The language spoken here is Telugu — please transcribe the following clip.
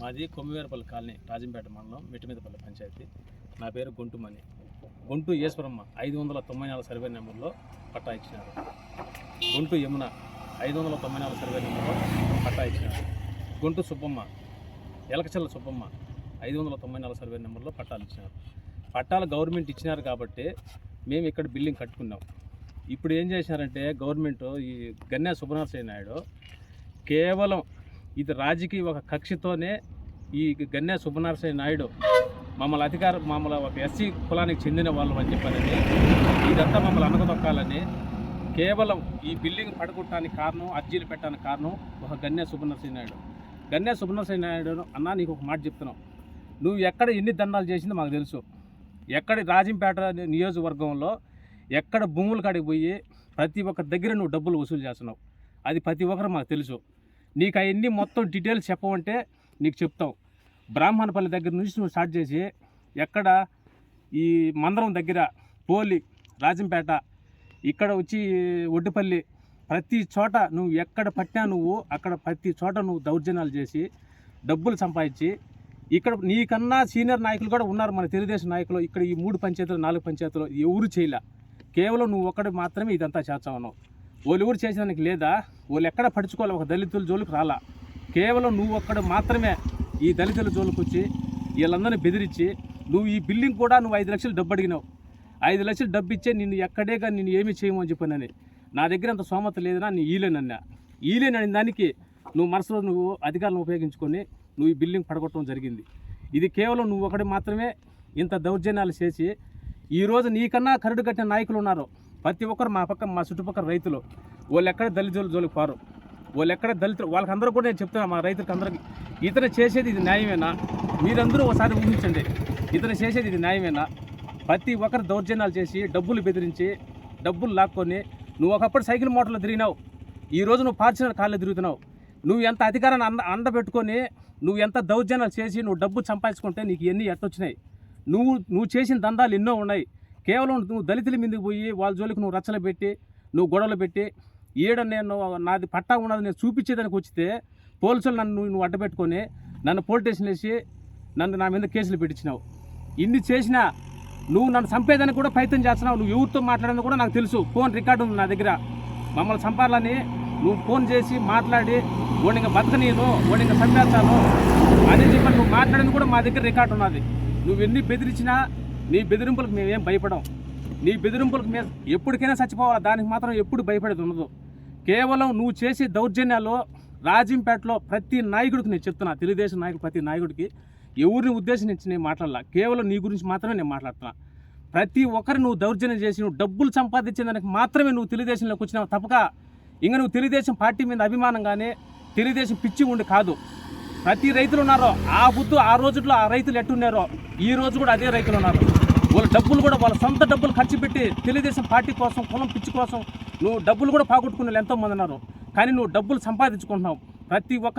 మాది కొమ్మివేరపల్లి కాలనీ రాజంపేట మండలం మిట్టమీదపల్లి పంచాయతీ. నా పేరు గుంటుమణి గొంటు ఈశ్వరమ్మ ఐదు వందల తొంభై నాలుగు సర్వే నెంబర్లో పట్టా ఇచ్చినారు. గొంటు యమున ఐదు వందల తొంభై నాలుగు సర్వే నెంబర్లో పట్టా ఇచ్చినారు. గొంటు సుబ్బమ్మ ఎలకచల్ల సుబ్బమ్మ ఐదు వందల తొంభై నాలుగు సర్వే నెంబర్లో పట్టాలు ఇచ్చినారు. పట్టాలు గవర్నమెంట్ ఇచ్చినారు కాబట్టి మేము ఇక్కడ బిల్డింగ్ కట్టుకున్నాం. ఇప్పుడు ఏం చేశారంటే గవర్నమెంట్ ఈ గన్నే సుబ్బనరసయ్య నాయుడు కేవలం ఇది రాజకీయ ఒక కక్షతోనే ఈ గన్నే సుబ్బనరసయ్య నాయుడు మమ్మల్ని అధికార మమ్మల్ని ఒక ఎస్సీ కులానికి చెందిన వాళ్ళు అని చెప్పారని ఇదంతా మమ్మల్ని అనగదొక్కాలని కేవలం ఈ బిల్డింగ్ పడగొట్టడానికి కారణం అర్జీలు పెట్టడానికి కారణం ఒక గన్నే సుబ్బనరసయ్య నాయుడు. గన్నే సుబ్బనరసయ్య నాయుడు అన్నా నీకు ఒక మాట చెప్తున్నావు నువ్వు ఎక్కడ ఎన్ని దండాలు చేసిందో మాకు తెలుసు. ఎక్కడ రాజంపేట నియోజకవర్గంలో ఎక్కడ భూములు కాడికి పోయి ప్రతి ఒక్క దగ్గర నువ్వు డబ్బులు వసూలు చేస్తున్నావు. అది ప్రతి ఒక్కరు మాకు తెలుసు. నీకు అవన్నీ మొత్తం డీటెయిల్స్ చెప్పమంటే నీకు చెప్తాం. బ్రాహ్మణపల్లి దగ్గర నుంచి నువ్వు స్టార్ట్ చేసి ఎక్కడ ఈ మందరం దగ్గర పోలి రాజంపేట ఇక్కడ వచ్చి ఒడ్డుపల్లి ప్రతి చోట నువ్వు ఎక్కడ పట్టినా నువ్వు అక్కడ ప్రతి చోట నువ్వు దౌర్జన్యాలు చేసి డబ్బులు సంపాదించి ఇక్కడ నీకన్నా సీనియర్ నాయకులు కూడా ఉన్నారు మన తెలుగుదేశం నాయకులు. ఇక్కడ ఈ మూడు పంచాయతీలు నాలుగు పంచాయతీలు ఎవరు చేయలే. కేవలం నువ్వు ఒక్కడు మాత్రమే ఇదంతా చేస్తావన్నావు వాళ్ళు ఎవరు చేసేదానికి లేదా? వాళ్ళు ఎక్కడ పడుచుకోవాలి? ఒక దళితుల జోలికి రాలా. కేవలం నువ్వు ఒక్కడ మాత్రమే ఈ దళితుల జోలికి వచ్చి వీళ్ళందరినీ బెదిరించి నువ్వు ఈ బిల్డింగ్ కూడా నువ్వు ఐదు లక్షలు డబ్బు అడిగినావు. ఐదు లక్షలు డబ్బు ఇచ్చే నిన్ను ఎక్కడేగా నేను ఏమీ చేయమని చెప్పానని నా దగ్గర అంత సోమత లేదన్నా నీ ఈలేనన్నా ఈలేనని దానికి నువ్వు మనసులో నువ్వు అధికారులను ఉపయోగించుకొని నువ్వు ఈ బిల్డింగ్ పడగొట్టడం జరిగింది. ఇది కేవలం నువ్వు ఒకటి మాత్రమే ఇంత దౌర్జన్యాలు చేసి ఈరోజు నీకన్నా కరడు కట్టిన నాయకులు ఉన్నారు. ప్రతి ఒక్కరు మా పక్క మా చుట్టుపక్కల రైతులు. వాళ్ళు ఎక్కడ దళితుల జోలికి పారు. వాళ్ళు ఎక్కడ దళితులు వాళ్ళకందరూ కూడా నేను చెప్తున్నా మా రైతులకు అందరికి. ఇతను చేసేది ఇది న్యాయమేనా? మీరందరూ ఒకసారి ఊహించండి. ఇతను చేసేది ఇది న్యాయమేనా? ప్రతి ఒక్కరు దౌర్జన్యాలు చేసి డబ్బులు బెదిరించి డబ్బులు లాక్కొని నువ్వు ఒకప్పుడు సైకిల్ మోటార్లో తిరిగినావు. ఈ రోజు నువ్వు పార్చిన కాళ్ళు తిరుగుతున్నావు. నువ్వు ఎంత అధికారాన్ని అంద అండబెట్టుకొని నువ్వు ఎంత దౌర్జన్యాలు చేసి నువ్వు డబ్బు సంపాదించుకుంటే నీకు ఎన్ని ఎట్టొచ్చినాయి. నువ్వు నువ్వు చేసిన దందాలు ఎన్నో ఉన్నాయి. కేవలం నువ్వు దళితుల మీదకి పోయి వాళ్ళ జోలికి నువ్వు రచ్చలు పెట్టి నువ్వు గొడవలు పెట్టి ఈడ నేను నాది పట్టా ఉన్నది నేను చూపించేదానికి వచ్చితే పోలీసులు నన్ను నువ్వు- నువ్వు అడ్డపెట్టుకొని నన్ను పోలీస్ స్టేషన్ వేసి నన్ను నా మీద కేసులు పెట్టించినావు. ఇన్ని చేసినా నువ్వు నన్ను చంపేదానికి కూడా ప్రయత్నం చేస్తున్నావు. నువ్వు ఎవరితో మాట్లాడని కూడా నాకు తెలుసు. ఫోన్ రికార్డు ఉంది నా దగ్గర. మమ్మల్ని చంపాలని నువ్వు ఫోన్ చేసి మాట్లాడి ఓడింక బతకనీను ఓడింక చంపేస్తాను అని చెప్పి నువ్వు మాట్లాడిన కూడా మా దగ్గర రికార్డు ఉన్నది. నువ్వు ఎన్ని బెదిరించినా నీ బెదిరింపులకు మేమేం భయపడం? నీ బెదిరింపులకు మేము ఎప్పటికైనా చచ్చిపోవాలి? దానికి మాత్రం ఎప్పుడు భయపడేది ఉండదు. కేవలం నువ్వు చేసే దౌర్జన్యాలు రాజంపేటలో ప్రతి నాయకుడికి నేను చెప్తున్నా తెలుగుదేశం నాయకుడు ప్రతి నాయకుడికి ఎవరిని ఉద్దేశించి నేను మాట్లాడాల. కేవలం నీ గురించి మాత్రమే నేను మాట్లాడుతున్నా. ప్రతి ఒక్కరు నువ్వు దౌర్జన్యం చేసి నువ్వు డబ్బులు సంపాదించిన దానికి మాత్రమే నువ్వు తెలుగుదేశంలోకి వచ్చినావు తప్పక. ఇంకా నువ్వు తెలుగుదేశం పార్టీ మీద అభిమానం కానీ తెలుగుదేశం పిచ్చి ఉండి కాదు. ప్రతి రైతులు ఉన్నారో ఆ బుద్ధు ఆ రోజుల్లో ఆ రైతులు ఎట్టున్నారో ఈ రోజు కూడా అదే రైతులు ఉన్నారు. వాళ్ళ డబ్బులు కూడా వాళ్ళ సొంత డబ్బులు ఖర్చు పెట్టి తెలుగుదేశం పార్టీ కోసం కులం పిచ్చి కోసం నువ్వు డబ్బులు కూడా పోగొట్టుకునే వాళ్ళు ఎంతోమంది ఉన్నారు. కానీ నువ్వు డబ్బులు సంపాదించుకుంటున్నావు. ప్రతి ఒక్కరు